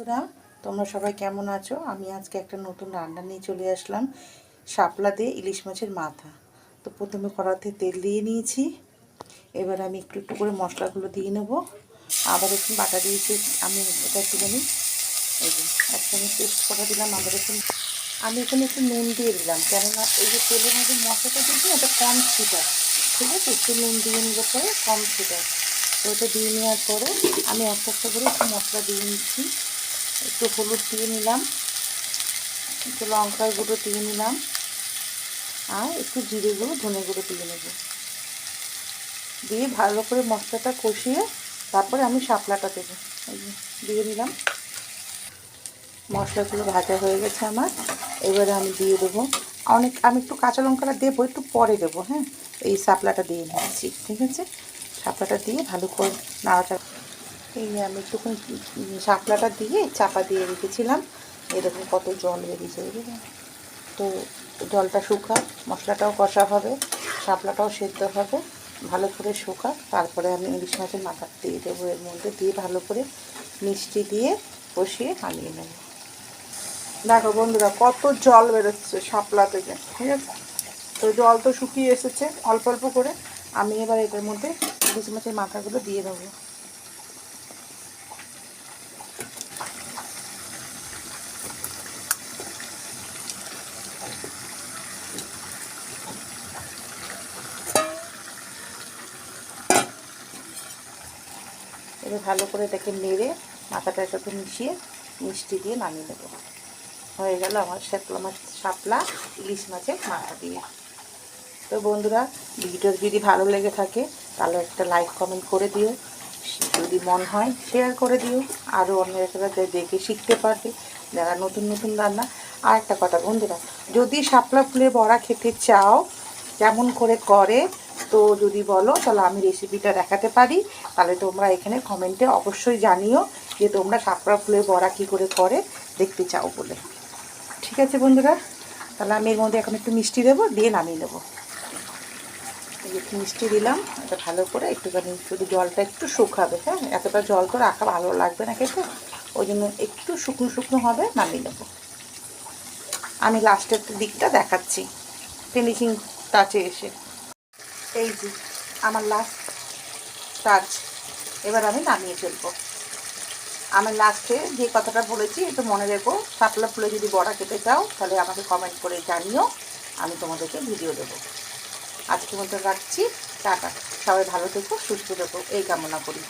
বন্ধুরা, তোমরা সবাই কেমন আছো? আমি আজকে একটা নতুন রান্না নিয়ে চলে আসলাম। শাপলা দিয়ে ইলিশ মাছের মাথা। তো প্রথমে কড়াতে তেল দিয়ে নিয়েছি। এবার আমি একটু একটু করে মশলাগুলো দিয়ে নেব। আবার একটু বাটা দিয়েছি। আমি এটা একটুখানি এই যে একসঙ্গে পেস্ট করে দিলাম, আবার একটু আমি এখানে একটু নুন দিয়ে দিলাম। কেননা এই যে তেলের মধ্যে মশলাটা দিয়েছি, এটা কম ছিটায় ঠিক আছে? একটু নুন দিয়ে নিলে পরে, কম ছিটায় তো ওটা দিয়ে নেওয়ার পরে আমি একটা একটা করে একটু মশলা দিয়ে নিচ্ছি। একটু হলুদ দিয়ে নিলাম। একটু লঙ্কার গুঁড়ো দিয়ে নিলাম। আর একটু জিরে গুঁড়ো, ধনে গুঁড়ো দিয়ে নেব। দিয়ে ভালো করে মশলাটা কষিয়ে তারপরে আমি শাপলাটা দেবো। দিয়ে নিলাম। মশলাগুলো ভাজা হয়ে গেছে আমার। এবারে আমি দিয়ে দেবো। অনেক, আমি একটু কাঁচা লঙ্কাটা দেবো, একটু পরে দেবো হ্যাঁ? এই শাপলাটা দিয়ে নিচ্ছি, ঠিক আছে? শাপলাটা দিয়ে ভালো করে নাড়াচাড়া এই আমি একটুখানি শাপলাটা দিয়ে চাপা দিয়ে রেখেছিলাম। এরকম কত জল বেরিয়েছে বুঝলেন তো জলটা শুকা মশলাটাও কষা হবে, শাপলাটাও সেদ্ধ হবে, ভালো করে শুকা তারপরে আমি ইলিশ মাছের মাথা দিয়ে দেবো, এর মধ্যে দিয়ে ভালো করে মিষ্টি দিয়ে কষিয়ে হানিয়ে নেব। দেখো বন্ধুরা, কত জল বেরোচ্ছে শাপলা থেকে, ঠিক আছে? তো জল তো শুকিয়ে এসেছে, অল্প অল্প করে। আমি এবার এটার মধ্যে ইলিশ মাছের মাথাগুলো দিয়ে দেবো। এবার ভালো করে এটাকে নেড়ে মাথাটার সাথে মিশিয়ে মিষ্টি দিয়ে নামিয়ে নেব। হয়ে গেল আমার শ্যাপলা মাছ, শাপলা, ইলিশ মাছের মাথা দিয়ে। তো বন্ধুরা ভিডিও যদি ভালো লেগে থাকে, তাহলে একটা লাইক, কমেন্ট করে দিও। যদি মন হয় শেয়ার করে দিও। আরও অন্যরা দেখে শিখতে পারবে যারা নতুন নতুন রান্না। আর একটা কথা বন্ধুরা, যদি শাপলা ফুলের বড়া খেতে চাও, কেমন করে করে তো যদি বলো, তাহলে আমি রেসিপিটা দেখাতে পারি। তাহলে তোমরা এখানে কমেন্টে অবশ্যই জানিও যে তোমরা শাপলা ফুলের বড়া কী করে করে দেখতে চাও বলে। ঠিক আছে বন্ধুরা? তাহলে আমি এর মধ্যে এখন একটু মিষ্টি দেবো, দিয়ে নামিয়ে নেব। একটু মিষ্টি দিলাম, এটা ভালো করে একটুখানি শুধু জলটা একটু শুকাবে হ্যাঁ? এতটা জল তো রাখা ভালো লাগবে না খেতে। ওই জন্য একটু শুকনো শুকনো হবে, নামিয়ে নেব। আমি লাস্টের দিকটা দেখাচ্ছি। ফিনিশিং টাচে এসে। এই যে, আমার লাস্ট টাচ এবার আমি নামিয়ে ফেলব। আমি লাস্টে যে কথাটা বলেছি, একটু মনে রেখো, শাপলা ফুলে যদি বড়া খেতে চাও, তাহলে আমাকে কমেন্ট করে জানিও, আমি তোমাদেরকে ভিডিও দেবো। আজকে মতো রাখছি, টাটা। সবাই ভালো থেকো, সুস্থ থেকো, এই কামনা করি।